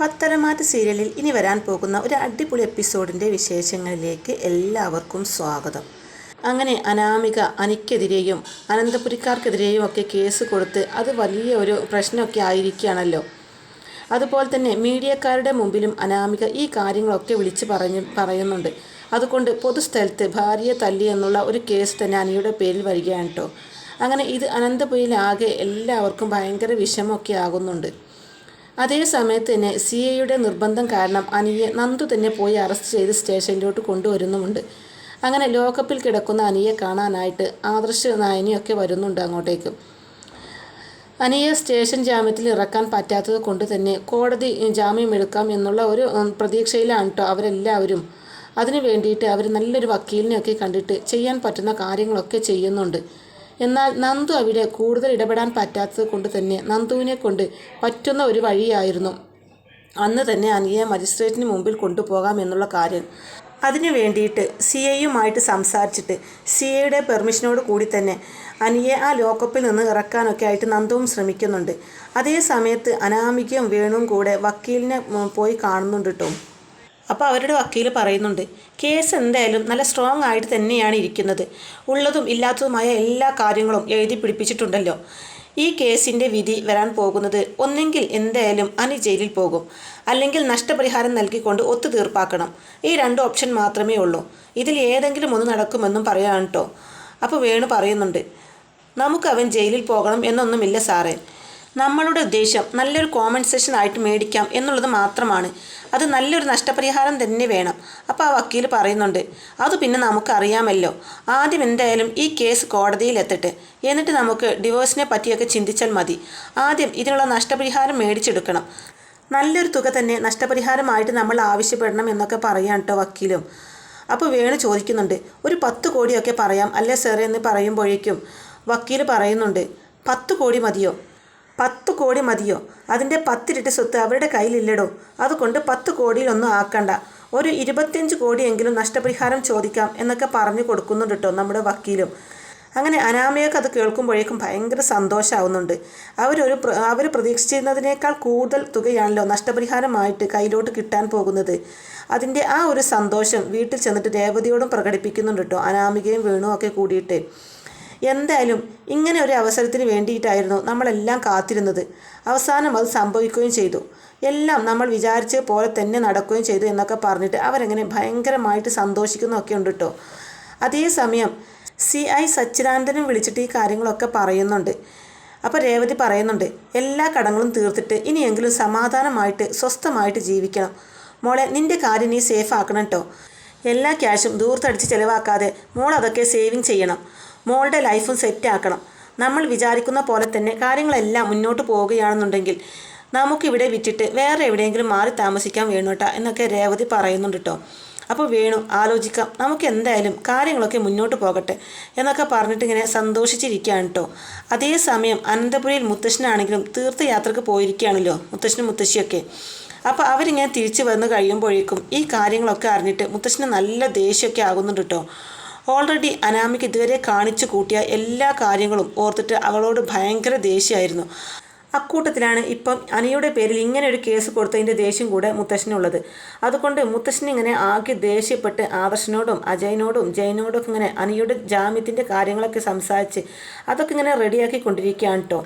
പത്തരമാറ്റ് സീരിയലിൽ ഇനി വരാൻ പോകുന്ന ഒരു അടിപൊളി എപ്പിസോഡിന്റെ വിശേഷങ്ങളിലേക്ക് എല്ലാവർക്കും സ്വാഗതം. അങ്ങനെ അനാമിക അനിക്കെതിരെയും അനന്തപുരിക്കാർക്കെതിരെയും ഒക്കെ കേസ് കൊടുത്ത് അത് വലിയ ഒരു പ്രശ്നമൊക്കെ ആയിരിക്കുകയാണല്ലോ. അതുപോലെ തന്നെ മീഡിയക്കാരുടെ മുമ്പിലും അനാമിക ഈ കാര്യങ്ങളൊക്കെ വിളിച്ച് പറഞ്ഞ് പറയുന്നുണ്ട്. അതുകൊണ്ട് പൊതുസ്ഥലത്ത് ഭാര്യയെ തല്ലി എന്നുള്ള ഒരു കേസ് തന്നെ അനിയുടെ പേരിൽ വരികയാണ് കേട്ടോ. അങ്ങനെ ഇത് അനന്തപുരിയിലാകെ എല്ലാവർക്കും ഭയങ്കര വിഷമമൊക്കെ ആകുന്നുണ്ട്. അതേ സമയത്ത് തന്നെ സി എയുടെ നിർബന്ധം കാരണം അനിയെ നന്ദു തന്നെ പോയി അറസ്റ്റ് ചെയ്ത് സ്റ്റേഷനിലോട്ട് കൊണ്ടുവരുന്നുമുണ്ട്. അങ്ങനെ ലോക്കപ്പിൽ കിടക്കുന്ന അനിയെ കാണാനായിട്ട് ആദർശ് നായനിയൊക്കെ വരുന്നുണ്ട് അങ്ങോട്ടേക്ക്. അനിയെ സ്റ്റേഷൻ ജാമ്യത്തിൽ ഇറക്കാൻ പറ്റാത്തത് കൊണ്ട് തന്നെ കോടതി ജാമ്യം എടുക്കാം എന്നുള്ള ഒരു പ്രതീക്ഷയിലാണ് കേട്ടോ അവരെല്ലാവരും. അതിനു വേണ്ടിയിട്ട് അവർ നല്ലൊരു വക്കീലിനെയൊക്കെ കണ്ടിട്ട് ചെയ്യാൻ പറ്റുന്ന കാര്യങ്ങളൊക്കെ ചെയ്യുന്നുണ്ട്. എന്നാൽ നന്ദു അവിടെ കൂടുതൽ ഇടപെടാൻ പറ്റാത്തത് കൊണ്ട് തന്നെ നന്ദുവിനെ കൊണ്ട് പറ്റുന്ന ഒരു വഴിയായിരുന്നു. അന്ന് തന്നെ അനിയെ മജിസ്ട്രേറ്റിന് മുമ്പിൽ കൊണ്ടുപോകാം എന്നുള്ള കാര്യം. അതിനു വേണ്ടിയിട്ട് സി ഐയുമായിട്ട് സംസാരിച്ചിട്ട് സി ഐയുടെ പെർമിഷനോട് കൂടി തന്നെ അനിയെ ആ ലോക്കപ്പിൽ നിന്ന് ഇറക്കാനൊക്കെ ആയിട്ട് നന്ദവും ശ്രമിക്കുന്നുണ്ട്. അതേ സമയത്ത് അനാമികയും വേണുവും കൂടെ വക്കീലിനെ പോയി കാണുന്നുണ്ട് കേട്ടോ അപ്പോൾ അവരുടെ വക്കീൽ പറയുന്നുണ്ട് കേസ് എന്തായാലും നല്ല സ്ട്രോങ് ആയിട്ട് തന്നെയാണ് ഇരിക്കുന്നത്. ഉള്ളതും ഇല്ലാത്തതുമായ എല്ലാ കാര്യങ്ങളും എഴുതി പിടിപ്പിച്ചിട്ടുണ്ടല്ലോ. ഈ കേസിന്റെ വിധി വരാൻ പോകുന്നത് ഒന്നെങ്കിൽ എന്തായാലും അനി ജയിലിൽ പോകും. അല്ലെങ്കിൽ നഷ്ടപരിഹാരം നൽകിക്കൊണ്ട് ഒത്തുതീർപ്പാക്കണം ഈ രണ്ട് ഓപ്ഷൻ മാത്രമേ ഉള്ളൂ. ഇതിൽ ഏതെങ്കിലും ഒന്ന് നടക്കുമെന്നും പറയാൻ കേട്ടോ അപ്പോൾ വേണു പറയുന്നുണ്ട് നമുക്ക് അവൻ ജയിലിൽ പോകണം എന്നൊന്നുമില്ല സാറേ. നമ്മളുടെ ഉദ്ദേശം നല്ലൊരു കോമ്പൻസേഷൻ ആയിട്ട് മേടിക്കാം എന്നുള്ളത് മാത്രമാണ്. അത് നല്ലൊരു നഷ്ടപരിഹാരം തന്നെ വേണം. അപ്പോൾ ആ വക്കീൽ പറയുന്നുണ്ട് അത് പിന്നെ നമുക്കറിയാമല്ലോ. ആദ്യം എന്തായാലും ഈ കേസ് കോടതിയിൽ എത്തട്ടെ. എന്നിട്ട് നമുക്ക് ഡിവോഴ്സിനെ പറ്റിയൊക്കെ ചിന്തിച്ചാൽ മതി. ആദ്യം ഇതിനുള്ള നഷ്ടപരിഹാരം മേടിച്ചെടുക്കണം. നല്ലൊരു തുക തന്നെ നഷ്ടപരിഹാരമായിട്ട് നമ്മൾ ആവശ്യപ്പെടണം എന്നൊക്കെ പറയാൻ കേട്ടോ വക്കീലും. അപ്പോൾ വേണു ചോദിക്കുന്നുണ്ട് ഒരു പത്ത് കോടിയൊക്കെ പറയാം അല്ലേ സാറേ? എന്ന് പറയുമ്പോഴേക്കും വക്കീൽ പറയുന്നുണ്ട് പത്ത് കോടി മതിയോ? പത്ത് കോടി മതിയോ? അതിന്റെ പത്തിരട്ടി സ്വത്ത് അവരുടെ കയ്യിലില്ലടോ. അതുകൊണ്ട് പത്ത് കോടിയിലൊന്നും ആക്കണ്ട. ഒരു ഇരുപത്തിയഞ്ച് കോടിയെങ്കിലും നഷ്ടപരിഹാരം ചോദിക്കാം എന്നൊക്കെ പറഞ്ഞു കൊടുക്കുന്നുണ്ട് കേട്ടോ നമ്മുടെ വക്കീലും. അങ്ങനെ അനാമയൊക്കെ അത് കേൾക്കുമ്പോഴേക്കും ഭയങ്കര സന്തോഷമാവുന്നുണ്ട് അവരൊരു അവർ പ്രതീക്ഷിച്ചിരുന്നതിനേക്കാൾ കൂടുതൽ തുകയാണല്ലോ നഷ്ടപരിഹാരമായിട്ട് കയ്യിലോട്ട് കിട്ടാൻ പോകുന്നത്. അതിന്റെ ആ ഒരു സന്തോഷം വീട്ടിൽ ചെന്നിട്ട് രേവതിയോടും പ്രകടിപ്പിക്കുന്നുണ്ട് കേട്ടോ അനാമികയും വേണുവും ഒക്കെ കൂടിയിട്ട്. എന്തായാലും ഇങ്ങനെ ഒരു അവസരത്തിന് വേണ്ടിയിട്ടായിരുന്നു നമ്മളെല്ലാം കാത്തിരുന്നത്. അവസാനം അത് സംഭവിക്കുകയും ചെയ്തു. എല്ലാം നമ്മൾ വിചാരിച്ച പോലെ തന്നെ നടക്കുകയും ചെയ്തു എന്നൊക്കെ പറഞ്ഞിട്ട് അവരങ്ങനെ ഭയങ്കരമായിട്ട് സന്തോഷിക്കുന്നൊക്കെ ഉണ്ട് കേട്ടോ അതേസമയം സി ഐ സച്ചിദാനന്ദനും വിളിച്ചിട്ട് ഈ കാര്യങ്ങളൊക്കെ പറയുന്നുണ്ട്. അപ്പോൾ രേവതി പറയുന്നുണ്ട് എല്ലാ കടങ്ങളും തീർത്തിട്ട് ഇനിയെങ്കിലും സമാധാനമായിട്ട് സ്വസ്ഥമായിട്ട് ജീവിക്കണം. മോളെ നിന്റെ കാര്യം നീ സേഫ് ആക്കണം കേട്ടോ എല്ലാ ക്യാഷും ദൂർത്തടിച്ച് ചിലവാക്കാതെ മോൾ അതൊക്കെ സേവിങ് ചെയ്യണം. മോളുടെ ലൈഫും സെറ്റാക്കണം. നമ്മൾ വിചാരിക്കുന്ന പോലെ തന്നെ കാര്യങ്ങളെല്ലാം മുന്നോട്ട് പോവുകയാണെന്നുണ്ടെങ്കിൽ നമുക്കിവിടെ വിറ്റിട്ട് വേറെ എവിടെയെങ്കിലും മാറി താമസിക്കാൻ വേണോട്ടാ എന്നൊക്കെ രേവതി പറയുന്നുണ്ട് കേട്ടോ അപ്പോൾ വേണു ആലോചിക്കാം. നമുക്ക് എന്തായാലും കാര്യങ്ങളൊക്കെ മുന്നോട്ട് പോകട്ടെ എന്നൊക്കെ പറഞ്ഞിട്ട് ഇങ്ങനെ സന്തോഷിച്ചിരിക്കുകയാണ് കേട്ടോ അതേസമയം അനന്തപുരിയിൽ മുത്തശ്ശനാണെങ്കിലും തീർത്ഥയാത്രക്ക് പോയിരിക്കുകയാണല്ലോ മുത്തശ്ശനും മുത്തശ്ശിയൊക്കെ. അപ്പോൾ അവരിങ്ങനെ തിരിച്ചു വന്ന് കഴിയുമ്പോഴേക്കും ഈ കാര്യങ്ങളൊക്കെ അറിഞ്ഞിട്ട് മുത്തശ്ശന് നല്ല ദേഷ്യമൊക്കെ ആകുന്നുണ്ട് കേട്ടോ ഓൾറെഡി അനാമിക്ക് ഇതുവരെ കാണിച്ചു കൂട്ടിയ എല്ലാ കാര്യങ്ങളും ഓർത്തിട്ട് അവളോട് ഭയങ്കര ദേഷ്യമായിരുന്നു. അക്കൂട്ടത്തിലാണ് ഇപ്പം അനിയുടെ പേരിൽ ഇങ്ങനെ ഒരു കേസ് കൊടുത്തതിന്റെ ദേഷ്യം കൂടെ മുത്തശ്ശനുള്ളത്. അതുകൊണ്ട് മുത്തശ്ശൻ ഇങ്ങനെ ആകെ ദേഷ്യപ്പെട്ട് ആദർശനോടും അജയനോടും ജയനോടും ഇങ്ങനെ അനിയുടെ ജാമ്യത്തിന്റെ കാര്യങ്ങളൊക്കെ സംസാരിച്ച് അതൊക്കെ ഇങ്ങനെ റെഡിയാക്കി കൊണ്ടിരിക്കുകയാണ് കേട്ടോ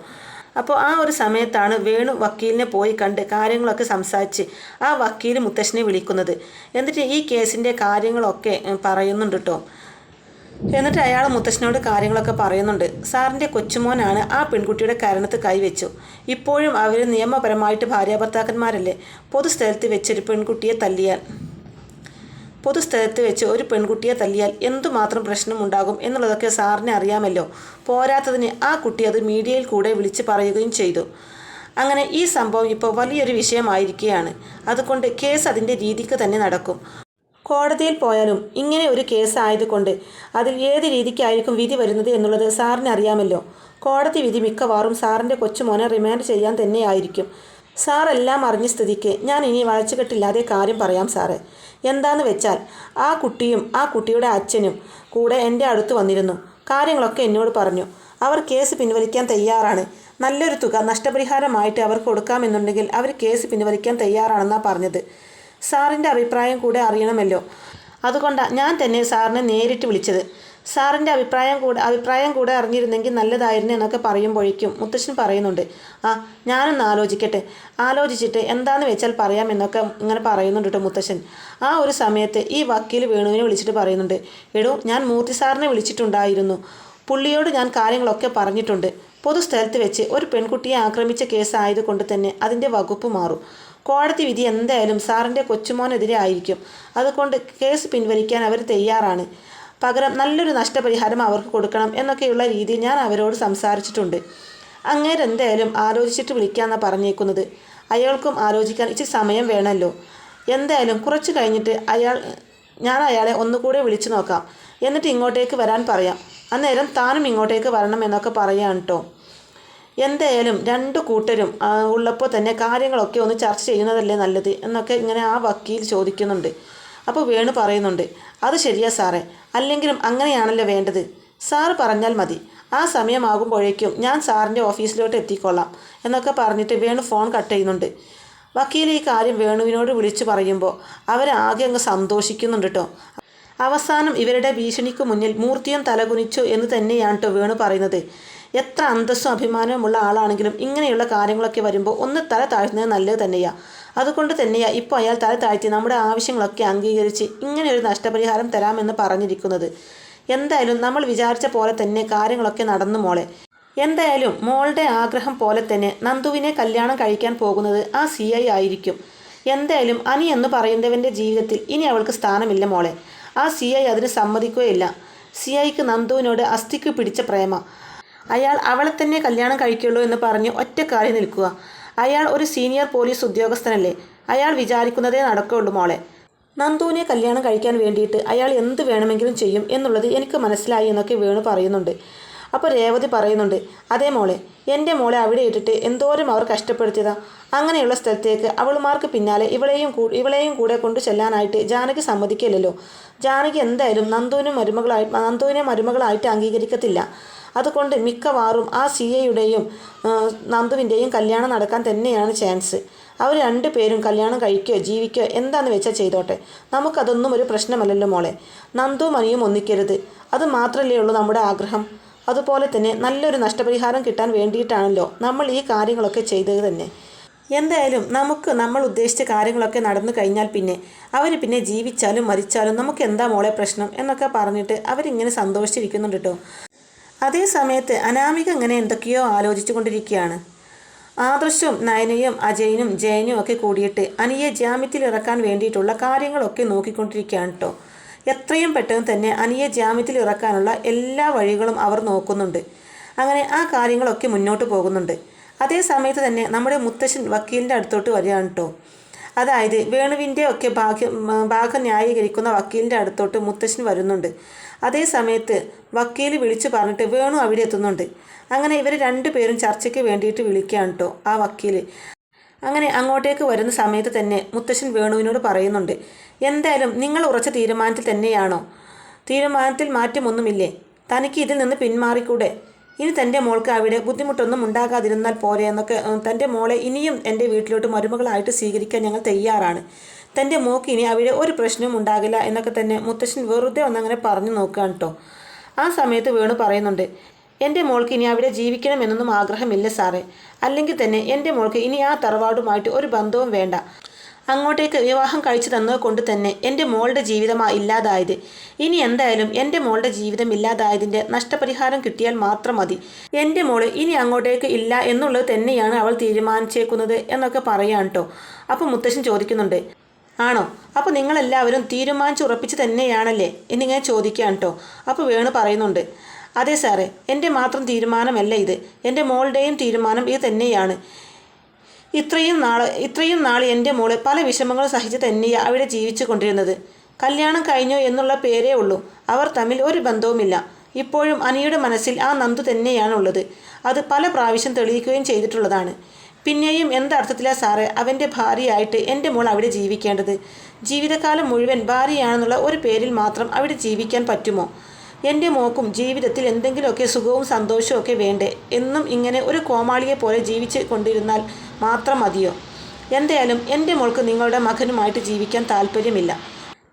അപ്പോൾ ആ ഒരു സമയത്താണ് വേണു വക്കീലിനെ പോയി കണ്ട് കാര്യങ്ങളൊക്കെ സംസാരിച്ച് ആ വക്കീൽ മുത്തശ്ശനെ വിളിക്കുന്നത്. എന്നിട്ട് ഈ കേസിന്റെ കാര്യങ്ങളൊക്കെ പറയുന്നുണ്ട് കേട്ടോ എന്നിട്ട് അയാൾ മുത്തശ്ശനോട് കാര്യങ്ങളൊക്കെ പറയുന്നുണ്ട്. സാറിന്റെ കൊച്ചുമോനാണ് ആ പെൺകുട്ടിയുടെ കരണത്ത് കൈവച്ചു ഇപ്പോഴും അവർ നിയമപരമായിട്ട് ഭാര്യാഭർത്താക്കന്മാരല്ലേ? പൊതുസ്ഥലത്ത് വെച്ചൊരു പെൺകുട്ടിയെ തല്ലിയാൽ. പൊതുസ്ഥലത്ത് വെച്ച് ഒരു പെൺകുട്ടിയെ തല്ലിയാൽ എന്തുമാത്രം പ്രശ്നമുണ്ടാകും എന്നുള്ളതൊക്കെ സാറിനെ അറിയാമല്ലോ. പോരാത്തതിന് ആ കുട്ടി അത് മീഡിയയിൽ കൂടെ വിളിച്ച് പറയുകയും ചെയ്തു. അങ്ങനെ ഈ സംഭവം ഇപ്പോൾ വലിയൊരു വിഷയമായിരിക്കുകയാണ്. അതുകൊണ്ട് കേസ് അതിന്റെ രീതിക്ക് തന്നെ നടക്കും. കോടതിയിൽ പോയാലും ഇങ്ങനെ ഒരു കേസ് ആയതുകൊണ്ട് അതിൽ ഏത് രീതിക്കായിരിക്കും വിധി വരുന്നത് എന്നുള്ളത് സാറിന് അറിയാമല്ലോ. കോടതി വിധി മിക്കവാറും സാറിന്റെ കൊച്ചുമോനെ റിമാൻഡ് ചെയ്യാൻ തന്നെയായിരിക്കും. സാർ എല്ലാം അറിഞ്ഞ സ്ഥിതിക്ക് ഞാൻ ഇനി വളച്ചുകെട്ടില്ലാതെ കാര്യം പറയാം സാറേ. എന്താന്ന് വെച്ചാൽ ആ കുട്ടിയും ആ കുട്ടിയുടെ അച്ഛനും കൂടെ എന്റെ അടുത്ത് വന്നിരുന്നു. കാര്യങ്ങളൊക്കെ എന്നോട് പറഞ്ഞു. അവർ കേസ് പിൻവലിക്കാൻ തയ്യാറാണ്. നല്ലൊരു തുക നഷ്ടപരിഹാരമായിട്ട് അവർക്ക് കൊടുക്കാമെന്നുണ്ടെങ്കിൽ അവർ കേസ് പിൻവലിക്കാൻ തയ്യാറാണെന്നാണ് പറഞ്ഞത്. സാറിന്റെ അഭിപ്രായം കൂടെ അറിയണമല്ലോ. അതുകൊണ്ടാണ് ഞാൻ തന്നെ സാറിനെ നേരിട്ട് വിളിച്ചത്. സാറിന്റെ അഭിപ്രായം കൂടെ അഭിപ്രായം കൂടെ അറിഞ്ഞിരുന്നെങ്കിൽ നല്ലതായിരുന്നു എന്നൊക്കെ പറയുമ്പോഴേക്കും മുത്തശ്ശൻ പറയുന്നുണ്ട്. ആ ഞാനൊന്ന് ആലോചിക്കട്ടെ. ആലോചിച്ചിട്ട് എന്താണെന്ന് വെച്ചാൽ പറയാമെന്നൊക്കെ ഇങ്ങനെ പറയുന്നുണ്ട് കേട്ടോ മുത്തശ്ശൻ. ആ ഒരു സമയത്ത് ഈ വക്കീൽ വേണുവിനെ വിളിച്ചിട്ട് പറയുന്നുണ്ട്. എടോ ഞാൻ മൂർത്തി സാറിനെ വിളിച്ചിട്ടുണ്ടായിരുന്നു. പുള്ളിയോട് ഞാൻ കാര്യങ്ങളൊക്കെ പറഞ്ഞിട്ടുണ്ട്. പൊതുസ്ഥലത്ത് വെച്ച് ഒരു പെൺകുട്ടിയെ ആക്രമിച്ച കേസായതുകൊണ്ട് തന്നെ അതിന്റെ വകുപ്പ് മാറും. കോടതി വിധി എന്തായാലും സാറിന്റെ കൊച്ചുമോനെതിരെ ആയിരിക്കും. അതുകൊണ്ട് കേസ് പിൻവലിക്കാൻ അവർ തയ്യാറാണ്. പകരം നല്ലൊരു നഷ്ടപരിഹാരം അവർക്ക് കൊടുക്കണം എന്നൊക്കെയുള്ള രീതിയിൽ ഞാൻ അവരോട് സംസാരിച്ചിട്ടുണ്ട്. അങ്ങേരെന്തായാലും ആലോചിച്ചിട്ട് വിളിക്കാമെന്ന് പറഞ്ഞേക്കുന്നത്. അയാൾക്കും ആലോചിക്കാൻ ഇച്ചിരി സമയം വേണമല്ലോ എന്തായാലും കുറച്ച് കഴിഞ്ഞിട്ട് അയാൾ ഞാൻ അയാളെ ഒന്നുകൂടെ വിളിച്ചു നോക്കാം. എന്നിട്ട് ഇങ്ങോട്ടേക്ക് വരാൻ പറയാം. അന്നേരം താനും ഇങ്ങോട്ടേക്ക് വരണം എന്നൊക്കെ പറയാണ് കേട്ടോ എന്തായാലും രണ്ട് കൂട്ടരും ഉള്ളപ്പോൾ തന്നെ കാര്യങ്ങളൊക്കെ ഒന്ന് ചർച്ച ചെയ്യുന്നതല്ലേ നല്ലത് എന്നൊക്കെ ഇങ്ങനെ ആ വക്കീൽ ചോദിക്കുന്നുണ്ട്. അപ്പോൾ വേണു പറയുന്നുണ്ട് അത് ശരിയാ സാറേ അല്ലെങ്കിലും അങ്ങനെയാണല്ലോ വേണ്ടത്. സാർ പറഞ്ഞാൽ മതി. ആ സമയമാകുമ്പോഴേക്കും ഞാൻ സാറിന്റെ ഓഫീസിലോട്ട് എത്തിക്കൊള്ളാം എന്നൊക്കെ പറഞ്ഞിട്ട് വേണു ഫോൺ കട്ട് ചെയ്യുന്നുണ്ട്. വക്കീൽ ഈ കാര്യം വേണുവിനോട് വിളിച്ചു പറയുമ്പോൾ അവരാകെ അങ്ങ് സന്തോഷിക്കുന്നുണ്ട് കേട്ടോ അവസാനം ഇവരുടെ ഭീഷണിക്ക് മുന്നിൽ മൂർത്തിയും തലകുനിച്ചു എന്ന് തന്നെയാണ് കേട്ടോ വേണു പറയുന്നത്. എത്ര അന്തസ്സും അഭിമാനവുമുള്ള ആളാണെങ്കിലും ഇങ്ങനെയുള്ള കാര്യങ്ങളൊക്കെ വരുമ്പോൾ ഒന്ന് തല താഴ്ത്തുന്നത് നല്ലത് തന്നെയാണ് അതുകൊണ്ട് തന്നെയാണ് ഇപ്പോൾ അയാൾ തല താഴ്ത്തി നമ്മുടെ ആവശ്യങ്ങളൊക്കെ അംഗീകരിച്ച് ഇങ്ങനെ ഒരു നഷ്ടപരിഹാരം തരാമെന്ന് പറഞ്ഞിരിക്കുന്നത്. എന്തായാലും നമ്മൾ വിചാരിച്ച പോലെ തന്നെ കാര്യങ്ങളൊക്കെ നടന്നു മോളെ. എന്തായാലും മോളുടെ ആഗ്രഹം പോലെ തന്നെ നന്ദുവിനെ കല്യാണം കഴിക്കാൻ പോകുന്നത് ആ സി ഐ ആയിരിക്കും. എന്തായാലും അനി എന്ന് പറയുന്നവന്റെ ജീവിതത്തിൽ ഇനി അവൾക്ക് സ്ഥാനമില്ല മോളെ. ആ സി ഐ അതിന് സമ്മതിക്കുകയില്ല. സി ഐക്ക് നന്ദുവിനോട് അസ്ഥിക്ക് പിടിച്ച പ്രേമ. അയാൾ അവളെ തന്നെ കല്യാണം കഴിക്കുള്ളൂ എന്ന് പറഞ്ഞ് ഒറ്റക്കാലി നിൽക്കുക. അയാൾ ഒരു സീനിയർ പോലീസ് ഉദ്യോഗസ്ഥനല്ലേ? അയാൾ വിചാരിക്കുന്നതേ നടക്കുള്ളൂ മോളെ. നന്ദുവിനെ കല്യാണം കഴിക്കാൻ വേണ്ടിയിട്ട് അയാൾ എന്ത് വേണമെങ്കിലും ചെയ്യും എന്നുള്ളത് എനിക്ക് മനസ്സിലായി എന്നൊക്കെ വേണു പറയുന്നുണ്ട്. അപ്പോൾ രേവതി പറയുന്നുണ്ട് അതേ മോളെ എന്റെ മോളെ അവിടെ ഇട്ടിട്ട് എന്തോരം അവർ കഷ്ടപ്പെടുത്തിയതാ. അങ്ങനെയുള്ള സ്ഥലത്തേക്ക് അവളുമാർക്ക് പിന്നാലെ ഇവളെയും ഇവളെയും കൂടെ കൊണ്ടു ചെല്ലാനായിട്ട് ജാനകി സമ്മതിക്കില്ലല്ലോ. ജാനകി എന്തായാലും നന്ദുവിനും മരുമകളായി നന്ദുവിനെ മരുമകളായിട്ട് അംഗീകരിക്കത്തില്ല. അതുകൊണ്ട് മിക്കവാറും ആ സി എയുടെയും നന്ദുവിന്റെയും കല്യാണം നടക്കാൻ തന്നെയാണ് ചാൻസ്. അവർ രണ്ടു പേരും കല്യാണം കഴിക്കുകയോ ജീവിക്കുകയോ എന്താന്ന് വെച്ചാൽ ചെയ്തോട്ടെ. നമുക്കതൊന്നും ഒരു പ്രശ്നമല്ലല്ലോ മോളെ. നന്ദു മണിയും ഒന്നിക്കരുത്. അത് മാത്രമല്ലേ ഉള്ളൂ നമ്മുടെ ആഗ്രഹം. അതുപോലെ തന്നെ നല്ലൊരു നഷ്ടപരിഹാരം കിട്ടാൻ വേണ്ടിയിട്ടാണല്ലോ നമ്മൾ ഈ കാര്യങ്ങളൊക്കെ ചെയ്തത് തന്നെ. എന്തായാലും നമുക്ക് നമ്മൾ ഉദ്ദേശിച്ച കാര്യങ്ങളൊക്കെ നടന്നു കഴിഞ്ഞാൽ പിന്നെ അവർ പിന്നെ ജീവിച്ചാലും മരിച്ചാലും നമുക്ക് എന്താ മോളെ പ്രശ്നം എന്നൊക്കെ പറഞ്ഞിട്ട് അവരിങ്ങനെ സന്തോഷിച്ചിരിക്കുന്നുണ്ട് കേട്ടോ അതേ സമയത്ത് അനാമിക ഇങ്ങനെ എന്തൊക്കെയോ ആലോചിച്ചു കൊണ്ടിരിക്കുകയാണ്. ആദർശും നയനയും അജയനും ജയനും ഒക്കെ കൂടിയിട്ട് അനിയെ ജാമ്യത്തിൽ ഇറക്കാൻ വേണ്ടിയിട്ടുള്ള കാര്യങ്ങളൊക്കെ നോക്കിക്കൊണ്ടിരിക്കുകയാണ് കേട്ടോ എത്രയും പെട്ടെന്ന് തന്നെ അനിയെ ജാമ്യത്തിൽ ഇറക്കാനുള്ള എല്ലാ വഴികളും അവർ നോക്കുന്നുണ്ട്. അങ്ങനെ ആ കാര്യങ്ങളൊക്കെ മുന്നോട്ട് പോകുന്നുണ്ട്. അതേ സമയത്ത് തന്നെ നമ്മുടെ മുത്തശ്ശൻ വക്കീലിന്റെ അടുത്തോട്ട് വരികയാണ് കേട്ടോ അതായത് വേണുവിന്റെ ഒക്കെ ഭാഗ്യം ഭാഗം ന്യായീകരിക്കുന്ന വക്കീലിന്റെ അടുത്തോട്ട് മുത്തശ്ശൻ വരുന്നുണ്ട്. അതേ സമയത്ത് വക്കീൽ വിളിച്ചു പറഞ്ഞിട്ട് വേണു അവിടെ എത്തുന്നുണ്ട്. അങ്ങനെ ഇവർ രണ്ടുപേരും ചർച്ചയ്ക്ക് വേണ്ടിയിട്ട് വിളിക്കുകയാണ് കേട്ടോ ആ വക്കീൽ അങ്ങനെ അങ്ങോട്ടേക്ക് വരുന്ന സമയത്ത് തന്നെ മുത്തശ്ശൻ വേണുവിനോട് പറയുന്നുണ്ട് എന്തായാലും നിങ്ങൾ ഉറച്ച തീരുമാനത്തിൽ തന്നെയാണോ? തീരുമാനത്തിൽ മാറ്റമൊന്നുമില്ലേ? തനിക്ക് ഇതിൽ നിന്ന് പിന്മാറിക്കൂടെ? ഇനി തന്റെ മോൾക്ക് അവിടെ ബുദ്ധിമുട്ടൊന്നും ഉണ്ടാകാതിരുന്നാൽ പോരെ എന്നൊക്കെ തന്റെ മോളെ ഇനിയും എന്റെ വീട്ടിലോട്ട് മരുമകളായിട്ട് സ്വീകരിക്കാൻ ഞങ്ങൾ തയ്യാറാണ്. തന്റെ മൂക്കിനി അവിടെ ഒരു പ്രശ്നവും ഉണ്ടാകില്ല എന്നൊക്കെ തന്നെ മുത്തശ്ശൻ വെറുതെ ഒന്നങ്ങനെ പറഞ്ഞു നോക്കുകയാണ് കേട്ടോ ആ സമയത്ത് വേണു പറയുന്നുണ്ട് എന്റെ മോൾക്ക് ഇനി അവിടെ ജീവിക്കണമെന്നൊന്നും ആഗ്രഹമില്ല സാറേ. അല്ലെങ്കിൽ തന്നെ എന്റെ മോൾക്ക് ഇനി ആ തറവാടുമായിട്ട് ഒരു ബന്ധവും വേണ്ട. അങ്ങോട്ടേക്ക് വിവാഹം കഴിച്ചു തന്നത് കൊണ്ട് തന്നെ എന്റെ മോളുടെ ജീവിതമാ ഇല്ലാതായത്. ഇനി എന്തായാലും എന്റെ മോളുടെ ജീവിതം ഇല്ലാതായതിന്റെ നഷ്ടപരിഹാരം കിട്ടിയാൽ മാത്രം മതി. എന്റെ മോൾ ഇനി അങ്ങോട്ടേക്ക് ഇല്ല എന്നുള്ളത് തന്നെയാണ് അവൾ തീരുമാനിച്ചേക്കുന്നത് എന്നൊക്കെ പറയാൻ കേട്ടോ അപ്പോൾ മുത്തശ്ശൻ ചോദിക്കുന്നുണ്ട് ആണോ? അപ്പോൾ നിങ്ങളെല്ലാവരും തീരുമാനിച്ചുറപ്പിച്ച് തന്നെയാണല്ലേ? എന്നിങ്ങനെ ചോദിക്കാൻ കേട്ടോ അപ്പോൾ വേണു പറയുന്നുണ്ട്. അതെ സാറേ എന്റെ മാത്രം തീരുമാനമല്ല ഇത്. എന്റെ മോളുടെയും തീരുമാനം ഇത് തന്നെയാണ്. ഇത്രയും നാൾ ഇത്രയും നാൾ എന്റെ മോൾ പല വിഷമങ്ങളും സഹിച്ച് തന്നെയാണ് അവിടെ ജീവിച്ചു കൊണ്ടിരുന്നത്. കല്യാണം കഴിഞ്ഞോ എന്നുള്ള പേരേ ഉള്ളൂ. അവർ തമ്മിൽ ഒരു ബന്ധവുമില്ല. ഇപ്പോഴും അനിയുടെ മനസ്സിൽ ആ നന്ദു തന്നെയാണുള്ളത്. അത് പല പ്രാവശ്യം തെളിയിക്കുകയും ചെയ്തിട്ടുള്ളതാണ്. പിന്നെയും എന്തർത്ഥത്തിലാണ് സാറേ അവന്റെ ഭാര്യയായിട്ട് എന്റെ മോൾ അവിടെ ജീവിക്കേണ്ടത്? ജീവിതകാലം മുഴുവൻ ഭാര്യയാണെന്നുള്ള ഒരു പേരിൽ മാത്രം അവിടെ ജീവിക്കാൻ പറ്റുമോ? എന്റെ മോക്കും ജീവിതത്തിൽ എന്തെങ്കിലുമൊക്കെ സുഖവും സന്തോഷവും ഒക്കെ വേണ്ടേ? എന്നും ഇങ്ങനെ ഒരു കോമാളിയെ പോലെ ജീവിച്ച് കൊണ്ടിരുന്നാൽ മാത്രം മതിയോ? എന്തായാലും എന്റെ മോൾക്ക് നിങ്ങളുടെ മകനുമായിട്ട് ജീവിക്കാൻ താല്പര്യമില്ല.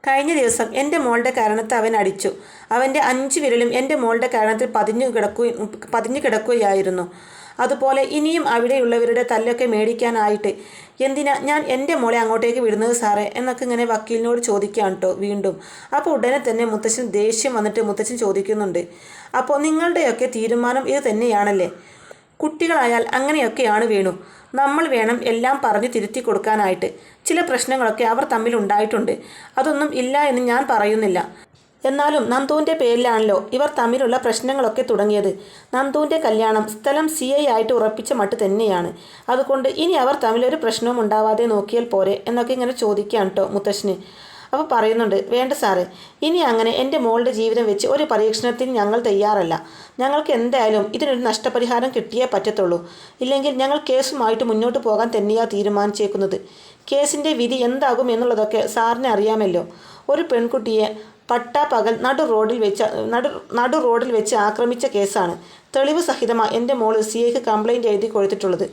കഴിഞ്ഞ ദിവസം എന്റെ മോളുടെ കാരണത്ത് അവൻ അടിച്ചു. അവന്റെ അഞ്ച് വിരലും എന്റെ മോളുടെ കാരണത്തിൽ പതിഞ്ഞു കിടക്കുകയും പതിഞ്ഞു കിടക്കുകയായിരുന്നു. അതുപോലെ ഇനിയും അവിടെയുള്ളവരുടെ തല്ലൊക്കെ മേടിക്കാനായിട്ട്. എന്തിനാ ഞാൻ എന്റെ മോളെ അങ്ങോട്ടേക്ക് വിടുന്നത് സാറേ? എന്നൊക്കെ ഇങ്ങനെ വക്കീലിനോട് ചോദിക്കുകയാണ് കേട്ടോ വീണ്ടും. അപ്പോൾ ഉടനെ തന്നെ മുത്തച്ഛൻ ദേഷ്യം വന്നിട്ട് മുത്തച്ഛൻ ചോദിക്കുന്നുണ്ട്. അപ്പോൾ നിങ്ങളുടെയൊക്കെ തീരുമാനം ഇത് തന്നെയാണല്ലേ? കുട്ടികളായാൽ അങ്ങനെയൊക്കെയാണ് വീണു. നമ്മൾ വേണം എല്ലാം പറഞ്ഞ് തിരുത്തി കൊടുക്കാനായിട്ട്. ചില പ്രശ്നങ്ങളൊക്കെ അവർ തമ്മിൽ ഉണ്ടായിട്ടുണ്ട്. അതൊന്നും ഇല്ല എന്ന് ഞാൻ പറയുന്നില്ല. എന്നാലും നന്ദുവിന്റെ പേരിലാണല്ലോ ഇവർ തമ്മിലുള്ള പ്രശ്നങ്ങളൊക്കെ തുടങ്ങിയത്. നന്ദുവിന്റെ കല്യാണം സ്ഥലം സി ഐ ആയിട്ട് ഉറപ്പിച്ച മട്ട് തന്നെയാണ്. അതുകൊണ്ട് ഇനി അവർ തമ്മിലൊരു പ്രശ്നവും ഉണ്ടാവാതെ നോക്കിയാൽ പോരെ എന്നൊക്കെ ഇങ്ങനെ ചോദിക്കുകയാണ് കേട്ടോ മുത്തശ്ശന്. അപ്പോൾ പറയുന്നുണ്ട് വേണ്ട സാറേ ഇനി അങ്ങനെ എന്റെ മോളുടെ ജീവിതം വെച്ച് ഒരു പരീക്ഷണത്തിന് ഞങ്ങൾ തയ്യാറല്ല. ഞങ്ങൾക്ക് എന്തായാലും ഇതിനൊരു നഷ്ടപരിഹാരം കിട്ടിയേ പറ്റത്തുള്ളൂ. ഇല്ലെങ്കിൽ ഞങ്ങൾ കേസുമായിട്ട് മുന്നോട്ട് പോകാൻ തന്നെയാണ് തീരുമാനിച്ചേക്കുന്നത്. കേസിന്റെ വിധി എന്താകും എന്നുള്ളതൊക്കെ സാറിന് അറിയാമല്ലോ. ഒരു പെൺകുട്ടിയെ പട്ടാപ്പകൽ നടു റോഡിൽ വെച്ച് നടു നടു റോഡിൽ വെച്ച് ആക്രമിച്ച കേസാണ്. തെളിവ് സഹിതമാണ് എന്റെ മോൾ സി ഐക്ക് കംപ്ലൈന്റ് എഴുതി കൊടുത്തിട്ടുള്ളത്.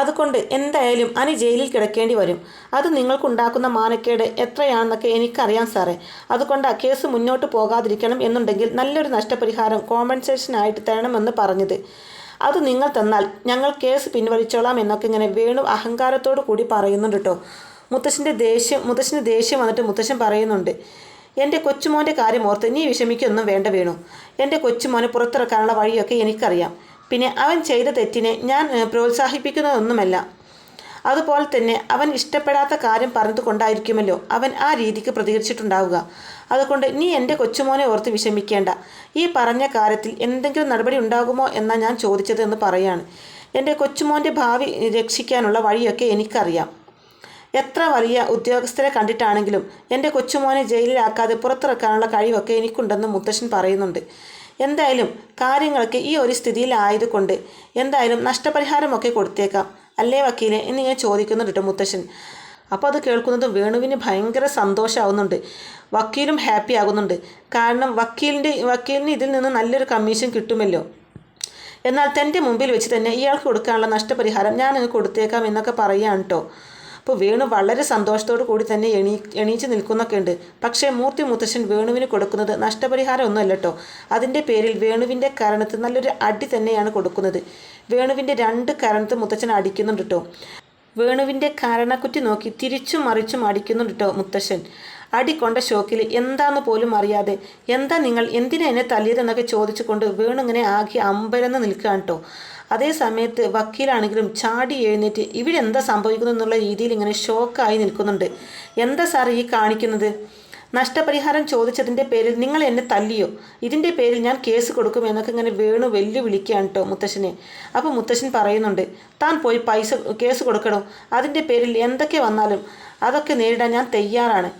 അതുകൊണ്ട് എന്തായാലും അനി ജയിലിൽ കിടക്കേണ്ടി വരും. അത് നിങ്ങൾക്കുണ്ടാക്കുന്ന മാനക്കേട് എത്രയാണെന്നൊക്കെ എനിക്കറിയാം സാറേ. അതുകൊണ്ട് ആ കേസ് മുന്നോട്ട് പോകാതിരിക്കണം എന്നുണ്ടെങ്കിൽ നല്ലൊരു നഷ്ടപരിഹാരം കോമ്പൻസേഷനായിട്ട് തരണമെന്ന് പറഞ്ഞത്. അത് നിങ്ങൾ തന്നാൽ ഞങ്ങൾ കേസ് പിൻവലിച്ചോളാം എന്നൊക്കെ ഇങ്ങനെ വേണു അഹങ്കാരത്തോടു കൂടി പറയുന്നുണ്ട് കേട്ടോ മുത്തശ്ശന്റെ ദേഷ്യം മുത്തശ്ശന് ദേഷ്യം വന്നിട്ട് മുത്തശ്ശൻ പറയുന്നുണ്ട്. എന്റെ കൊച്ചുമോന്റെ കാര്യം ഓർത്ത് നീ വിഷമിക്കൊന്നും വേണ്ട വീണു. എന്റെ കൊച്ചുമോനെ പുറത്തിറക്കാനുള്ള വഴിയൊക്കെ എനിക്കറിയാം. പിന്നെ അവൻ ചെയ്ത തെറ്റിനെ ഞാൻ പ്രോത്സാഹിപ്പിക്കുന്നതൊന്നുമല്ല. അതുപോലെ തന്നെ അവൻ ഇഷ്ടപ്പെടാത്ത കാര്യം പറഞ്ഞതുകൊണ്ടായിരിക്കുമല്ലോ അവൻ ആ രീതിക്ക് പ്രതികരിച്ചിട്ടുണ്ടാവുക. അതുകൊണ്ട് നീ എന്റെ കൊച്ചുമോനെ ഓർത്ത് വിഷമിക്കേണ്ട. ഈ പറഞ്ഞ കാര്യത്തിൽ എന്തെങ്കിലും നടപടി ഉണ്ടാകുമോ എന്നാണ് ഞാൻ ചോദിച്ചത് എന്ന് പറയാണ്. എന്റെ കൊച്ചുമോന്റെ ഭാവി രക്ഷിക്കാനുള്ള വഴിയൊക്കെ എനിക്കറിയാം. എത്ര വലിയ ഉദ്യോഗസ്ഥരെ കണ്ടിട്ടാണെങ്കിലും എന്റെ കൊച്ചുമോനെ ജയിലിലാക്കാതെ പുറത്തിറക്കാനുള്ള കഴിവൊക്കെ എനിക്കുണ്ടെന്ന് മുത്തശ്ശൻ പറയുന്നുണ്ട്. എന്തായാലും കാര്യങ്ങൾക്ക് ഈ ഒരു സ്ഥിതിയിലായതുകൊണ്ട് എന്തായാലും നഷ്ടപരിഹാരമൊക്കെ കൊടുത്തേക്കാം. അല്ലേ വക്കീലെ? എന്നിങ്ങനെ ചോദിക്കുന്നുണ്ട് കേട്ടോ മുത്തശ്ശൻ. അപ്പോൾ അത് കേൾക്കുന്നത് വേണുവിന് ഭയങ്കര സന്തോഷമാവുന്നുണ്ട് വക്കീലും ഹാപ്പി ആകുന്നുണ്ട്. കാരണം വക്കീലിന്റെ വക്കീലിന് ഇതിൽ നിന്ന് നല്ലൊരു കമ്മീഷൻ കിട്ടുമല്ലോ. എന്നാൽ തന്റെ മുമ്പിൽ വെച്ച് തന്നെ ഇയാൾക്ക് കൊടുക്കാനുള്ള നഷ്ടപരിഹാരം ഞാൻ കൊടുത്തേക്കാം എന്നൊക്കെ പറയുകയാണ് കേട്ടോ അപ്പോൾ വേണു വളരെ സന്തോഷത്തോടു കൂടി തന്നെ എണീ എണീച്ച് നിൽക്കുന്നൊക്കെ ഉണ്ട്. പക്ഷേ മൂർത്തി മുത്തശ്ശൻ വേണുവിന് കൊടുക്കുന്നത് നഷ്ടപരിഹാരം ഒന്നുമല്ല കേട്ടോ അതിന്റെ പേരിൽ വേണുവിന്റെ കാരണത്ത് നല്ലൊരു അടി തന്നെയാണ് കൊടുക്കുന്നത്. വേണുവിന്റെ രണ്ട് കാരണത്ത് മുത്തച്ഛൻ അടിക്കുന്നുണ്ട് കേട്ടോ വേണുവിന്റെ കാരണക്കുറ്റി നോക്കി തിരിച്ചും മറിച്ചും അടിക്കുന്നുണ്ട് കേട്ടോ മുത്തശ്ശൻ അടിക്കൊണ്ട ഷോക്കിൽ എന്താന്ന് പോലും അറിയാതെ എന്താ നിങ്ങൾ എന്തിനാ എന്നെ തല്ലിയതെന്നൊക്കെ ചോദിച്ചുകൊണ്ട് വേണു ഇങ്ങനെ ആകെ അമ്പരന്ന് നിൽക്കുകയാണ് കേട്ടോ അതേ സമയത്ത് വക്കീലാണെങ്കിലും ചാടി എഴുന്നേറ്റ് ഇവിടെ എന്താ സംഭവിക്കുന്നത് എന്നുള്ള രീതിയിൽ ഇങ്ങനെ ഷോക്കായി നിൽക്കുന്നുണ്ട്. എന്താ സാർ ഈ കാണിക്കുന്നത്? നഷ്ടപരിഹാരം ചോദിച്ചതിന്റെ പേരിൽ നിങ്ങൾ എന്നെ തല്ലിയോ? ഇതിന്റെ പേരിൽ ഞാൻ കേസ് കൊടുക്കും എന്നൊക്കെ ഇങ്ങനെ വേണു വെല്ലുവിളിക്കുകയാണ് കേട്ടോ മുത്തശ്ശനെ. അപ്പോൾ മുത്തശ്ശൻ പറയുന്നുണ്ട് താൻ പോയി പൈസ കേസ് കൊടുക്കണോ? അതിന്റെ പേരിൽ എന്തൊക്കെ വന്നാലും അതൊക്കെ നേരിടാൻ ഞാൻ തയ്യാറാണ്.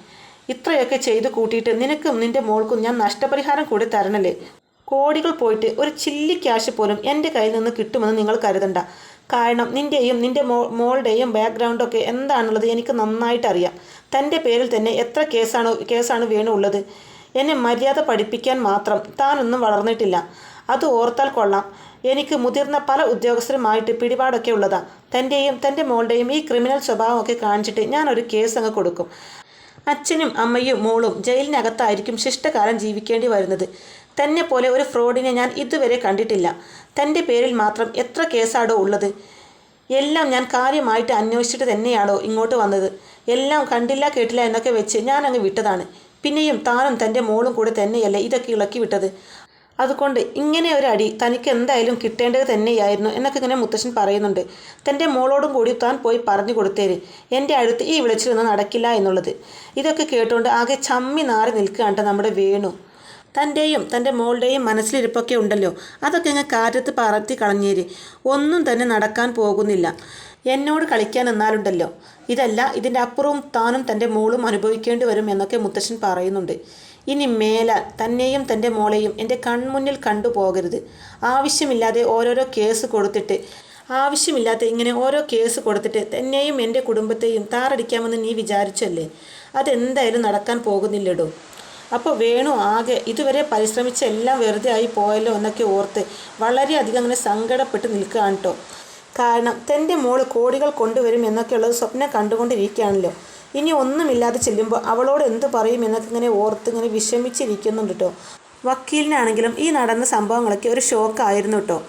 ഇത്രയൊക്കെ ചെയ്ത് കൂട്ടിയിട്ട് നിനക്കും നിന്റെ മോൾക്കും ഞാൻ നഷ്ടപരിഹാരം കൂടി തരണല്ലേ? കോടികൾ പോയിട്ട് ഒരു ചില്ലി ക്യാഷ് പോലും എന്റെ കയ്യിൽ നിന്ന് കിട്ടുമെന്ന് നിങ്ങൾ കരുതണ്ട. കാരണം നിന്റെയും നിന്റെ മോ മോളുടെയും ബാക്ക്ഗ്രൗണ്ടൊക്കെ എന്താണുള്ളത് എനിക്ക് നന്നായിട്ട് അറിയാം തന്റെ പേരിൽ തന്നെ എത്ര കേസാണ് കേസാണ് വേണു ഉള്ളത് എന്നെ മര്യാദ പഠിപ്പിക്കാൻ മാത്രം താനൊന്നും വളർന്നിട്ടില്ല. അത് ഓർത്താൽ കൊള്ളാം. എനിക്ക് മുതിർന്ന പല ഉദ്യോഗസ്ഥരുമായിട്ട് പിടിപാടൊക്കെ ഉള്ളതാണ് തന്റെയും തന്റെ മോളുടെയും ഈ ക്രിമിനൽ സ്വഭാവമൊക്കെ കാണിച്ചിട്ട് ഞാനൊരു കേസ് അങ്ങ് കൊടുക്കും. അച്ഛനും അമ്മയും മോളും ജയിലിനകത്തായിരിക്കും ശിഷ്ടകാലം ജീവിക്കേണ്ടി വരുന്നത്. തന്നെ പോലെ ഒരു ഫ്രോഡിനെ ഞാൻ ഇതുവരെ കണ്ടിട്ടില്ല. തന്റെ പേരിൽ മാത്രം എത്ര കേസാടോ ഉള്ളത്? എല്ലാം ഞാൻ കാര്യമായിട്ട് അന്വേഷിച്ചിട്ട് തന്നെയാണോ ഇങ്ങോട്ട് വന്നത്? എല്ലാം കണ്ടില്ല കേട്ടില്ല എന്നൊക്കെ വെച്ച് ഞാൻ അങ്ങ് വിട്ടതാണ്. പിന്നെയും താനും തന്റെ മോളും കൂടെ തന്നെയല്ലേ ഇതൊക്കെ ഇളക്കി വിട്ടത്? അതുകൊണ്ട് ഇങ്ങനെ ഒരു അടി തനിക്ക് എന്തായാലും കിട്ടേണ്ടത് തന്നെയായിരുന്നു എന്നൊക്കെ ഇങ്ങനെ മുത്തശ്ശൻ പറയുന്നുണ്ട്. തന്റെ മോളോടും കൂടി താൻ പോയി പറഞ്ഞു കൊടുത്തേര്. എന്റെ അടുത്ത് ഈ വിളിച്ചിലൊന്നും നടക്കില്ല എന്നുള്ളത്. ഇതൊക്കെ കേട്ടുകൊണ്ട് ആകെ ചമ്മി നാറി നിൽക്കുകയാണ് നമ്മുടെ വേണു. തന്റെയും തന്റെ മോളുടെയും മനസ്സിലിരിപ്പൊക്കെ ഉണ്ടല്ലോ. അതൊക്കെ അങ്ങ് കാറ്റത്ത് പറത്തി കളഞ്ഞേര്. ഒന്നും തന്നെ നടക്കാൻ പോകുന്നില്ല. എന്നോട് കളിക്കാൻ നിന്നാലുണ്ടല്ലോ. ഇതല്ല ഇതിന്റെ അപ്പുറവും താനും തന്റെ മോളും അനുഭവിക്കേണ്ടി വരും എന്നൊക്കെ മുത്തശ്ശൻ പറയുന്നുണ്ട്. ഇനി മേല തന്നെയും തന്റെ മോളെയും എന്റെ കൺമുന്നിൽ കണ്ടുപോകരുത് ആവശ്യമില്ലാതെ ഓരോരോ കേസ് കൊടുത്തിട്ട് ആവശ്യമില്ലാത്ത ഇങ്ങനെ ഓരോ കേസ് കൊടുത്തിട്ട് തന്നെയും എന്റെ കുടുംബത്തെയും താറടിക്കാമെന്ന് നീ വിചാരിച്ചല്ലേ? അതെന്തായാലും നടക്കാൻ പോകുന്നില്ലടോ. അപ്പോൾ വേണു ആകെ ഇതുവരെ പരിശ്രമിച്ച എല്ലാം വെറുതെ ആയി പോയല്ലോ എന്നൊക്കെ ഓർത്ത് വളരെയധികം അങ്ങനെ സങ്കടപ്പെട്ട് നിൽക്കുകയാണ് കേട്ടോ കാരണം തന്റെ മോൾ കോടികൾ കൊണ്ടുവരും എന്നൊക്കെയുള്ളത് സ്വപ്നം കണ്ടുകൊണ്ടിരിക്കുകയാണല്ലോ. ഇനി ഒന്നുമില്ലാതെ ചെല്ലുമ്പോൾ അവളോട് എന്ത് പറയും എന്നൊക്കെ ഇങ്ങനെ ഓർത്ത് ഇങ്ങനെ വിഷമിച്ചിരിക്കുന്നുണ്ട് കേട്ടോ വക്കീലിനാണെങ്കിലും ഈ നടന്ന സംഭവങ്ങളൊക്കെ ഒരു ഷോക്കായിരുന്നു കേട്ടോ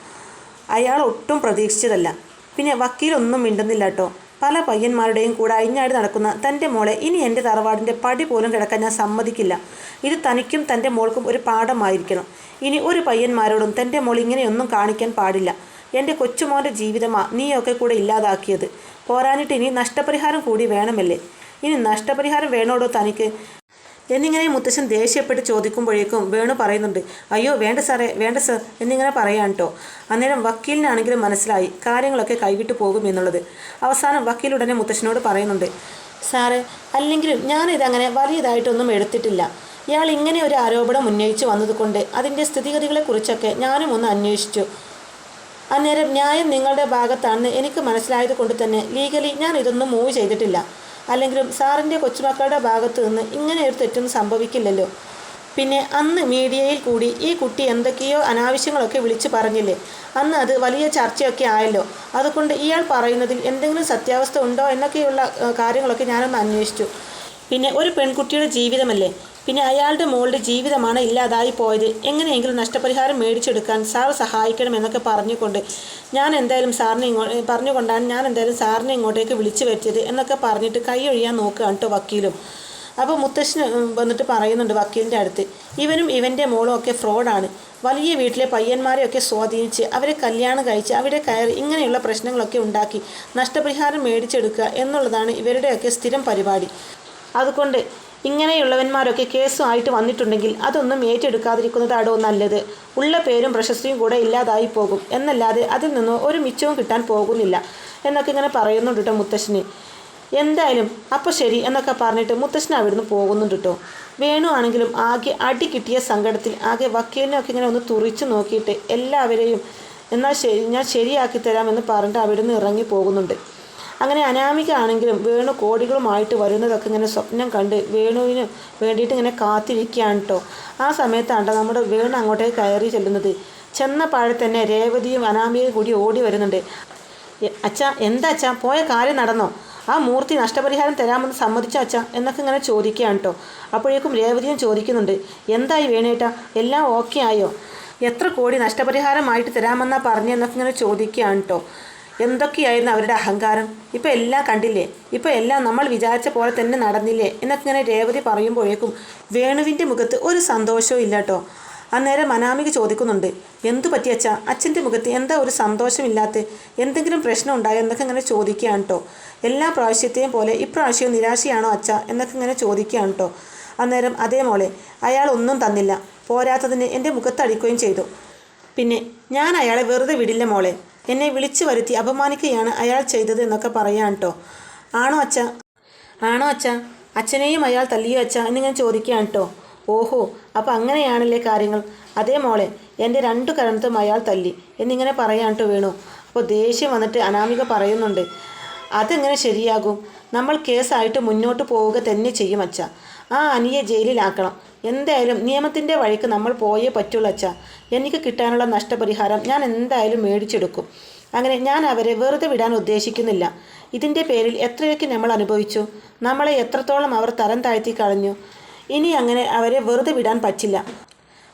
അയാൾ ഒട്ടും പ്രതീക്ഷിച്ചതല്ല. പിന്നെ വക്കീലൊന്നും മിണ്ടുന്നില്ല കേട്ടോ പല പയ്യന്മാരുടെയും കൂടെ അഴിഞ്ഞാടി നടക്കുന്ന തന്റെ മോളെ ഇനി എന്റെ തറവാടിന്റെ പടി പോലും കിടക്കാൻ ഞാൻ സമ്മതിക്കില്ല. ഇത് തനിക്കും തന്റെ മോൾക്കും ഒരു പാഠമായിരിക്കണം. ഇനി ഒരു പയ്യന്മാരോടും തന്റെ മോൾ ഇങ്ങനെയൊന്നും കാണിക്കാൻ പാടില്ല. എന്റെ കൊച്ചുമോന്റെ ജീവിതമാ നീയൊക്കെ കൂടെ ഇല്ലാതാക്കിയത്. പോരാഞ്ഞിട്ട് ഇനി നഷ്ടപരിഹാരം കൂടി വേണമല്ലേ? ഇനി നഷ്ടപരിഹാരം വേണോടോ തനിക്ക്? എന്നിങ്ങനെ മുത്തശ്ശൻ ദേഷ്യപ്പെട്ട് ചോദിക്കുമ്പോഴേക്കും വേണു പറയുന്നുണ്ട് അയ്യോ വേണ്ട സാറേ വേണ്ട സർ എന്നിങ്ങനെ പറയാൻ കേട്ടോ അന്നേരം വക്കീലിനാണെങ്കിലും മനസ്സിലായി കാര്യങ്ങളൊക്കെ കൈവിട്ടു പോകും എന്നുള്ളത്. അവസാനം വക്കീൽ ഉടനെ മുത്തശ്ശനോട് പറയുന്നുണ്ട് സാറേ അല്ലെങ്കിലും ഞാനിതങ്ങനെ വലിയതായിട്ടൊന്നും എടുത്തിട്ടില്ല. ഇയാൾ ഇങ്ങനെ ഒരു ആരോപണം ഉന്നയിച്ച് വന്നതുകൊണ്ട് അതിന്റെ സ്ഥിതിഗതികളെക്കുറിച്ചൊക്കെ ഞാനും ഒന്ന് അന്വേഷിച്ചു. അന്നേരം ന്യായം നിങ്ങളുടെ ഭാഗത്താണെന്ന് എനിക്ക് മനസ്സിലായത് കൊണ്ട് തന്നെ ലീഗലി ഞാൻ ഇതൊന്നും മൂവ് ചെയ്തിട്ടില്ല. അല്ലെങ്കിലും സാറിന്റെ കൊച്ചുമക്കളുടെ ഭാഗത്തു നിന്ന് ഇങ്ങനെ ഒരു തെറ്റൊന്നും സംഭവിക്കില്ലല്ലോ. പിന്നെ അന്ന് മീഡിയയിൽ കൂടി ഈ കുട്ടി എന്തൊക്കെയോ അനാവശ്യങ്ങളൊക്കെ വിളിച്ചു പറഞ്ഞില്ലേ? അന്ന് അത് വലിയ ചർച്ചയൊക്കെ ആയല്ലോ. അതുകൊണ്ട് ഇയാൾ പറയുന്നതിൽ എന്തെങ്കിലും സത്യാവസ്ഥ ഉണ്ടോ എന്നൊക്കെയുള്ള കാര്യങ്ങളൊക്കെ ഞാനൊന്ന് അന്വേഷിച്ചു. പിന്നെ ഒരു പെൺകുട്ടിയുടെ ജീവിതമല്ലേ? പിന്നെ അയാളുടെ മോളുടെ ജീവിതമാണ് ഇല്ലാതായി പോയത്. എങ്ങനെയെങ്കിലും നഷ്ടപരിഹാരം മേടിച്ചെടുക്കാൻ സാർ സഹായിക്കണം എന്നൊക്കെ പറഞ്ഞുകൊണ്ട് ഞാൻ എന്തായാലും സാറിനെ ഇങ്ങോട്ട് പറഞ്ഞുകൊണ്ടാണ് ഞാൻ എന്തായാലും സാറിനെ ഇങ്ങോട്ടേക്ക് വിളിച്ചു വരുത്തിയത് എന്നൊക്കെ പറഞ്ഞിട്ട് കൈ ഒഴിയാൻ നോക്കുകയാണ് കേട്ടോ വക്കീലും. അപ്പോൾ മുത്തശ്ശന് വന്നിട്ട് പറയുന്നുണ്ട് വക്കീലിന്റെ അടുത്ത്. ഇവനും ഇവന്റെ മോളും ഒക്കെ ഫ്രോഡാണ്. വലിയ വീട്ടിലെ പയ്യന്മാരെയൊക്കെ സ്വാധീനിച്ച് അവരെ കല്യാണം കഴിച്ച് അവിടെ കയറി ഇങ്ങനെയുള്ള പ്രശ്നങ്ങളൊക്കെ ഉണ്ടാക്കി നഷ്ടപരിഹാരം മേടിച്ചെടുക്കുക എന്നുള്ളതാണ് ഇവരുടെയൊക്കെ സ്ഥിരം പരിപാടി. അതുകൊണ്ട് ഇങ്ങനെയുള്ളവന്മാരൊക്കെ കേസുമായിട്ട് വന്നിട്ടുണ്ടെങ്കിൽ അതൊന്നും ഏറ്റെടുക്കാതിരിക്കുന്നതാടോ നല്ലത്. ഉള്ള പേരും പ്രശസ്തിയും കൂടെ ഇല്ലാതായി പോകും. എന്നല്ലാതെ അതിൽ നിന്ന് ഒരു മിച്ചവും കിട്ടാൻ പോകുന്നില്ല എന്നൊക്കെ ഇങ്ങനെ പറയുന്നുണ്ട് കേട്ടോ മുത്തശ്ശന്. എന്തായാലും അപ്പോൾ ശരി എന്നൊക്കെ പറഞ്ഞിട്ട് മുത്തശ്ശൻ അവിടുന്ന് പോകുന്നുണ്ട് കേട്ടോ വേണു ആണെങ്കിലും ആകെ അടി കിട്ടിയ സങ്കടത്തിൽ ആകെ വക്കീലിനൊക്കെ ഇങ്ങനെ ഒന്ന് തുറിച്ചു നോക്കിയിട്ട് എല്ലാവരെയും എന്നാൽ ശരി ഞാൻ ശരിയാക്കി തരാമെന്ന് പറഞ്ഞിട്ട് അവിടുന്ന് ഇറങ്ങി പോകുന്നുണ്ട്. അങ്ങനെ അനാമിക ആണെങ്കിലും വേണു കോടികളുമായിട്ട് വരുന്നതൊക്കെ ഇങ്ങനെ സ്വപ്നം കണ്ട് വേണുവിന് വേണ്ടിയിട്ട് ഇങ്ങനെ കാത്തിരിക്കുകയാണ് കേട്ടോ ആ സമയത്താണ് നമ്മുടെ വേണു അങ്ങോട്ടേക്ക് കയറി ചെല്ലുന്നത്. ചെന്ന പാഴെ തന്നെ രേവതിയും അനാമികയും കൂടി ഓടി വരുന്നുണ്ട്. അച്ഛ എന്താ അച്ഛാ പോയ കാര്യം നടന്നോ? ആ മൂർത്തി നഷ്ടപരിഹാരം തരാമെന്ന് സമ്മതിച്ചോ അച്ഛാ? എന്നൊക്കെ ഇങ്ങനെ ചോദിക്കുകയാണ് കേട്ടോ അപ്പോഴേക്കും രേവതിയും ചോദിക്കുന്നുണ്ട് എന്തായി വേണേട്ടാ എല്ലാം ഓക്കെ ആയോ? എത്ര കോടി നഷ്ടപരിഹാരമായിട്ട് തരാമെന്നാ പറഞ്ഞെന്നൊക്കെ ഇങ്ങനെ ചോദിക്കുകയാണ് കേട്ടോ എന്തൊക്കെയായിരുന്നു അവരുടെ അഹങ്കാരം? ഇപ്പോൾ എല്ലാം കണ്ടില്ലേ? ഇപ്പോൾ എല്ലാം നമ്മൾ വിചാരിച്ച പോലെ തന്നെ നടന്നില്ലേ? എന്നൊക്കെ ഇങ്ങനെ രേവതി പറയുമ്പോഴേക്കും വേണുവിന്റെ മുഖത്ത് ഒരു സന്തോഷവും ഇല്ല കേട്ടോ. അന്നേരം അനാമിക ചോദിക്കുന്നുണ്ട് എന്തു പറ്റി അച്ഛാ? അച്ഛന്റെ മുഖത്ത് എന്താ ഒരു സന്തോഷമില്ലാത്ത എന്തെങ്കിലും പ്രശ്നം ഉണ്ടായോ? എന്നൊക്കെ ഇങ്ങനെ ചോദിക്കുകയാണ് കേട്ടോ. എല്ലാ പ്രാവശ്യത്തെയും പോലെ ഇപ്രാവശ്യവും നിരാശയാണോ അച്ഛ? എന്നൊക്കെ ഇങ്ങനെ ചോദിക്കുകയാണ് കേട്ടോ. അന്നേരം അതേ മോളെ അയാൾ ഒന്നും തന്നില്ല. പോരാത്തതിന് എന്റെ മുഖത്തടിക്കുകയും ചെയ്തു. പിന്നെ ഞാൻ അയാളെ വെറുതെ വിടില്ല മോളെ. എന്നെ വിളിച്ചു വരുത്തി അപമാനിക്കുകയാണ് അയാൾ ചെയ്തത് എന്നൊക്കെ പറയാൻ കേട്ടോ ആണോ അച്ഛ? ആണോ അച്ഛ? അച്ഛനെയും അയാൾ തല്ലിയോ അച്ഛ? എന്നിങ്ങനെ ചോദിക്കുകയാണ് കേട്ടോ ഓഹോ അപ്പം അങ്ങനെയാണല്ലേ കാര്യങ്ങൾ? അതേ മോളെ എന്റെ രണ്ടു കരണത്തും അയാൾ തല്ലി. എന്നിങ്ങനെ പറയാൻ കേട്ടോ വീണു. അപ്പോൾ ദേഷ്യം വന്നിട്ട് അനാമിക പറയുന്നുണ്ട് അതെങ്ങനെ ശരിയാകും? നമ്മൾ കേസായിട്ട് മുന്നോട്ട് പോവുക തന്നെ ചെയ്യും അച്ഛ. ആ അനിയെ ജയിലിലാക്കണം. എന്തായാലും നിയമത്തിന്റെ വഴിക്ക് നമ്മൾ പോയേ പറ്റുള്ളൂ അച്ഛാ. എനിക്ക് കിട്ടാനുള്ള നഷ്ടപരിഹാരം ഞാൻ എന്തായാലും മേടിച്ചെടുക്കും. അങ്ങനെ ഞാൻ അവരെ വെറുതെ വിടാൻ ഉദ്ദേശിക്കുന്നില്ല. ഇതിന്റെ പേരിൽ എത്രയൊക്കെ നമ്മൾ അനുഭവിച്ചു? നമ്മളെ എത്രത്തോളം അവർ തരം താഴ്ത്തി കളഞ്ഞു? ഇനി അങ്ങനെ അവരെ വെറുതെ വിടാൻ പറ്റില്ല.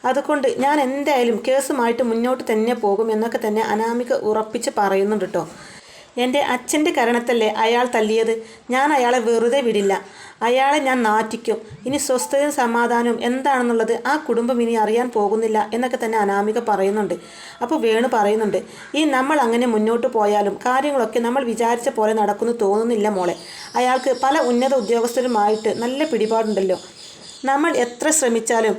അതുകൊണ്ട് ഞാൻ എന്തായാലും കേസുമായിട്ട് മുന്നോട്ട് തന്നെ പോകും എന്നൊക്കെ തന്നെ അനാമിക ഉറപ്പിച്ച് പറയുന്നുണ്ട് കേട്ടോ എന്റെ അച്ഛന്റെ കരണത്തല്ലേ അയാൾ തല്ലിയത്? ഞാൻ അയാളെ വെറുതെ വിടില്ല. അയാളെ ഞാൻ നാറ്റിക്കും. ഇനി സ്വസ്ഥതയും സമാധാനവും എന്താണെന്നുള്ളത് ആ കുടുംബം ഇനി അറിയാൻ പോകുന്നില്ല എന്നൊക്കെ തന്നെ അനാമിക പറയുന്നുണ്ട്. അപ്പോൾ വേണു പറയുന്നുണ്ട് ഈ നമ്മൾ അങ്ങനെ മുന്നോട്ട് പോയാലും കാര്യങ്ങളൊക്കെ നമ്മൾ വിചാരിച്ച പോലെ നടക്കുന്നു തോന്നുന്നില്ല മോളെ. അയാൾക്ക് പല ഉന്നത ഉദ്യോഗസ്ഥരുമായിട്ട് നല്ല പിടിപാടുണ്ടല്ലോ. നമ്മൾ എത്ര ശ്രമിച്ചാലും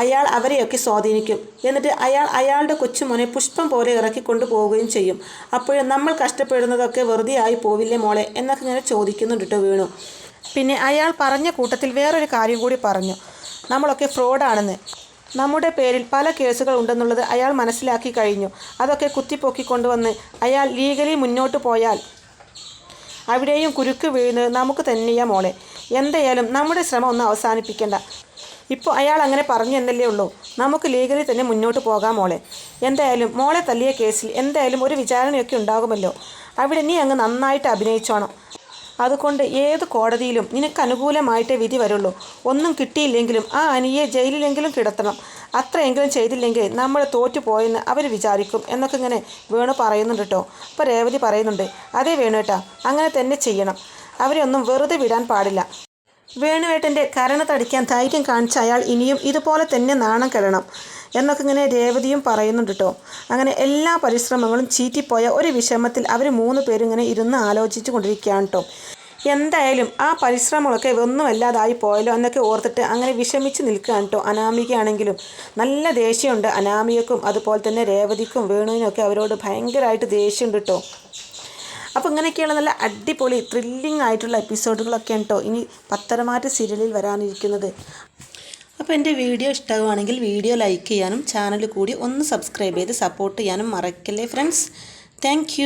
അയാൾ അവരെയൊക്കെ സ്വാധീനിക്കും. എന്നിട്ട് അയാൾ അയാളുടെ കൊച്ചുമോനെ പുഷ്പം പോലെ ഇറക്കി പോവുകയും ചെയ്യും. അപ്പോഴും നമ്മൾ കഷ്ടപ്പെടുന്നതൊക്കെ വെറുതെ ആയി പോവില്ലേ മോളെ? എന്നൊക്കെ ഇങ്ങനെ ചോദിക്കുന്നുണ്ട് കേട്ടോ വീണു. പിന്നെ അയാൾ പറഞ്ഞ കൂട്ടത്തിൽ വേറൊരു കാര്യം കൂടി പറഞ്ഞു. നമ്മളൊക്കെ ഫ്രോഡാണെന്ന്. നമ്മുടെ പേരിൽ പല കേസുകൾ ഉണ്ടെന്നുള്ളത് അയാൾ മനസ്സിലാക്കി കഴിഞ്ഞു. അതൊക്കെ കുത്തിപ്പൊക്കി കൊണ്ടുവന്ന് അയാൾ ലീഗലി മുന്നോട്ട് പോയാൽ അവിടെയും കുരുക്ക് വീഴുന്നത് നമുക്ക് തന്നെയാ മോളെ. എന്തായാലും നമ്മുടെ ശ്രമം ഒന്ന് അവസാനിപ്പിക്കേണ്ട. ഇപ്പോൾ അയാൾ അങ്ങനെ പറഞ്ഞു എന്നല്ലേ ഉള്ളൂ. നമുക്ക് ലീഗലി തന്നെ മുന്നോട്ട് പോകാം മോളെ. എന്തായാലും മോളെ തല്ലിയ കേസിൽ എന്തായാലും ഒരു വിചാരണയൊക്കെ ഉണ്ടാകുമല്ലോ. അവിടെ നീ അങ്ങ് നന്നായിട്ട് അഭിനയിച്ചോണം. അതുകൊണ്ട് ഏത് കോടതിയിലും നിനക്ക് അനുകൂലമായിട്ടേ വിധി വരുള്ളൂ. ഒന്നും കിട്ടിയില്ലെങ്കിലും ആ അനിയെ ജയിലിലെങ്കിലും കിടത്തണം. അത്രയെങ്കിലും ചെയ്തില്ലെങ്കിൽ നമ്മൾ തോറ്റുപോയെന്ന് അവർ വിചാരിക്കും എന്നൊക്കെ ഇങ്ങനെ വേണു പറയുന്നുണ്ട് കേട്ടോ. അപ്പോൾ രേവതി പറയുന്നുണ്ട് അതേ വേണുവേട്ടാ അങ്ങനെ തന്നെ ചെയ്യണം. അവരെ ഒന്നും വെറുതെ വിടാൻ പാടില്ല. വേണുവേട്ടന്റെ കരണത്തടിക്കാൻ ധൈര്യം കാണിച്ച അയാൾ ഇനിയും ഇതുപോലെ തന്നെ നാണം കെടണം. എന്നൊക്കെ ഇങ്ങനെ രേവതിയും പറയുന്നുണ്ട് കേട്ടോ അങ്ങനെ എല്ലാ പരിശ്രമങ്ങളും ചീറ്റിപ്പോയ ഒരു വിഷമത്തിൽ അവർ മൂന്ന് പേരും ഇങ്ങനെ ഇരുന്ന് ആലോചിച്ചു കൊണ്ടിരിക്കുകയാണ് കേട്ടോ എന്തായാലും ആ പരിശ്രമങ്ങളൊക്കെ ഒന്നുമല്ലാതായി പോയല്ലോ എന്നൊക്കെ ഓർത്തിട്ട് അങ്ങനെ വിഷമിച്ച് നിൽക്കുകയാണ് കേട്ടോ അനാമികയാണെങ്കിലും. നല്ല ദേഷ്യമുണ്ട് അനാമികക്കും അതുപോലെ തന്നെ രേവതിക്കും വേണുവിനൊക്കെ അവരോട് ഭയങ്കരമായിട്ട് ദേഷ്യമുണ്ട് കേട്ടോ അപ്പോൾ ഇങ്ങനെയൊക്കെയുള്ള നല്ല അടിപൊളി ത്രില്ലിംഗ് ആയിട്ടുള്ള എപ്പിസോഡുകളൊക്കെയാണ് കേട്ടോ ഇനി പത്തരമാറ്റ സീരിയലിൽ വരാനിരിക്കുന്നത്. അപ്പോൾ എന്റെ വീഡിയോ ഇഷ്ടമാണെങ്കിൽ വീഡിയോ ലൈക്ക് ചെയ്യാനും ചാനൽ കൂടി ഒന്ന് സബ്സ്ക്രൈബ് ചെയ്ത് സപ്പോർട്ട് ചെയ്യാനും മറക്കല്ലേ ഫ്രണ്ട്സ് താങ്ക്